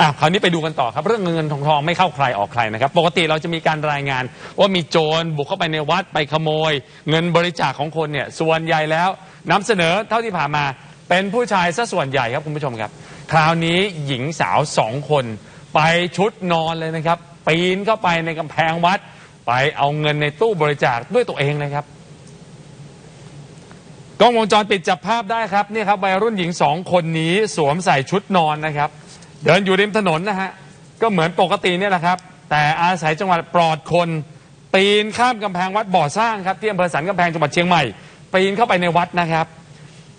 อะคราวนี้ไปดูกันต่อครับ เรื่องเงินทองทองไม่เข้าใครออกใครนะครับ ปกติเราจะมีการรายงาน ว่ามีโจรบุกเข้าไปในวัดไปขโมย เงินบริจาคของคนเนี่ยส่วนใหญ่แล้วนำเสนอเท่าที่ผ่านมาเป็นผู้ชายซะส่วนใหญ่ครับคุณผู้ชมครับ คราวนี้หญิงสาวสองคน ไปชุดนอนเลยนะครับปีนเข้าไปในกำแพงวัด ไปเอาเงินในตู้บริจาคด้วยตัวเองนะครับกล้องวงจรปิดจับภาพได้ครับนี่ครับวัยรุ่นหญิงสองคนนี้สวมใส่ชุดนอนนะครับ เดินอยู่ริมถนนนะฮะ ก็เหมือนปกติเนี่ยแหละครับ แต่อาศัยจังหวัดปลอดคน ปีนข้ามกำแพงวัดบ่อสร้างครับที่อำเภอสันกำแพงจังหวัดเชียงใหม่ ปีนเข้าไปในวัดนะครับ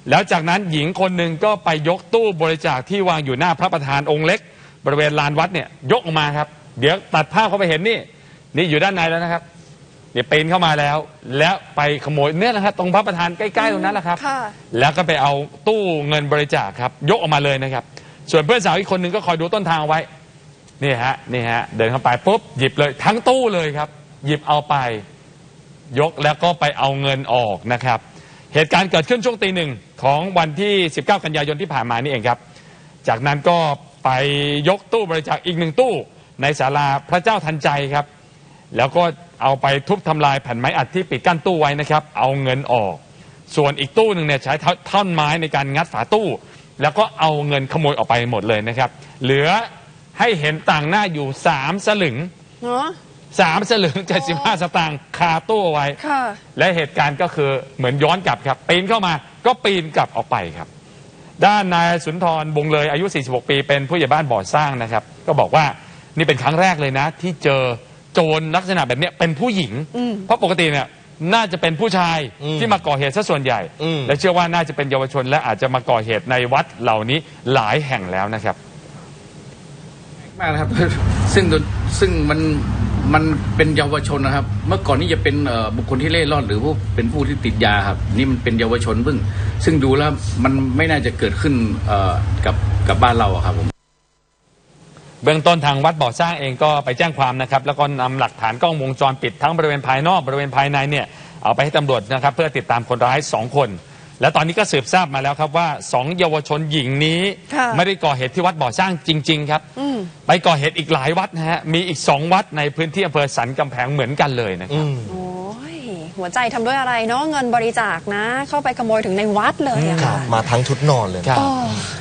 แล้วจากนั้นหญิงคนหนึ่งก็ไปยกตู้บริจาคที่วางอยู่หน้าพระประธานองค์เล็ก บริเวณลานวัดเนี่ยยกออกมาครับ เดี๋ยวตัดภาพเข้าไปเห็นนี่ นี่อยู่ด้านในแล้วนะครับเนี่ยปีนเข้ามาแล้ว แล้วไปขโมยเนี่ยนะครับตรงพระประธานใกล้ๆตรงนั้นแหละครับค่ะแล้วก็ไปเอาตู้เงินบริจาคครับ ยกออกมาเลยนะครับ ส่วนเพื่อนสาวอีกคนหนึ่งก็คอยดูต้นทางเอาไว้นี่ฮะนี่ฮะเดินเข้าไปปุ๊บหยิบเลยทั้งตู้เลยครับ หยิบเอาไป ยกแล้วก็ไปเอาเงินออกนะครับ เหตุการณ์เกิดขึ้นช่วงตีหนึ่งของวันที่ 19 กันยายนที่ผ่านมานี่เองครับ จากนั้นก็ไปยกตู้บริจาคอีกหนึ่งตู้ ในศาลาพระเจ้าทันใจครับ แล้วก็เอาไปทุบทำลายแผ่นไม้อัดที่ปิดกั้นตู้ไว้นะครับ เอาเงินออก ส่วนอีกตู้หนึ่งเนี่ยใช้ท่อนไม้ในการงัดฝาตู้ แล้วก็เอาเงินขโมยออกไปหมดเลยนะครับ เหลือให้เห็นต่างหน้าอยู่สามสลึงเนาะสามสลึงเจ็ดสิบห้าสตางค์คาตู้เอาไว้ ค่ะ และเหตุการณ์ก็คือเหมือนย้อนกลับครับ ปีนเข้ามาก็ปีนกลับออกไปครับ ด้านนายสุนทรบงเลยอายุ 46 ปี เป็นผู้ใหญ่บ้านบ่อสร้างนะครับ ก็บอกว่านี่เป็นครั้งแรกเลยนะ ที่เจอโจรลักษณะแบบเนี้ยเป็นผู้หญิง อืม เพราะปกติเนี่ย น่าจะเป็นผู้ชายอืมที่มาก่อเหตุซะส่วนใหญ่อืมและเชื่อว่าน่าจะเป็นเยาวชน และอาจจะมาก่อเหตุในวัดเหล่านี้หลายแห่งแล้วนะครับมากนะครับซึ่งโดนซึ่งมันมันเป็นเยาวชนนะครับ เมื่อก่อนนี่จะเป็นเอ่อบุคคลที่เล่ร่อนหรือผู้เป็นผู้ที่ติดยาครับ นี่มันเป็นเยาวชนเพิ่ง ซึ่งดูแล้วมันไม่น่าจะเกิดขึ้นเอ่อกับกับบ้านเราอะครับผม เบื้องต้นทางวัดบ่อสร้างเองก็ไปแจ้งความนะครับ แล้วก็นำหลักฐานกล้องวงจรปิดทั้งบริเวณภายนอกบริเวณภายในเนี่ยเอาไปให้ตำรวจนะครับ เพื่อติดตามคนร้าย 2 คน และตอนนี้ก็สืบทราบมาแล้วครับว่า 2 เยาวชนหญิงนี้ ค่ะ ไม่ได้ก่อเหตุที่วัดบ่อสร้างจริง ๆ ครับอืมไปก่อเหตุอีกหลายวัดนะฮะมีอีก 2 วัดในพื้นที่อำเภอสันกำแพงเหมือนกันเลยนะครับ โอ้ยหัวใจทำด้วยอะไรเนาะเงินบริจาคนะ เข้าไปขโมยถึงในวัดเลยอะครับค่ะ มาทั้งชุดนอนเลย ครับอ๋อ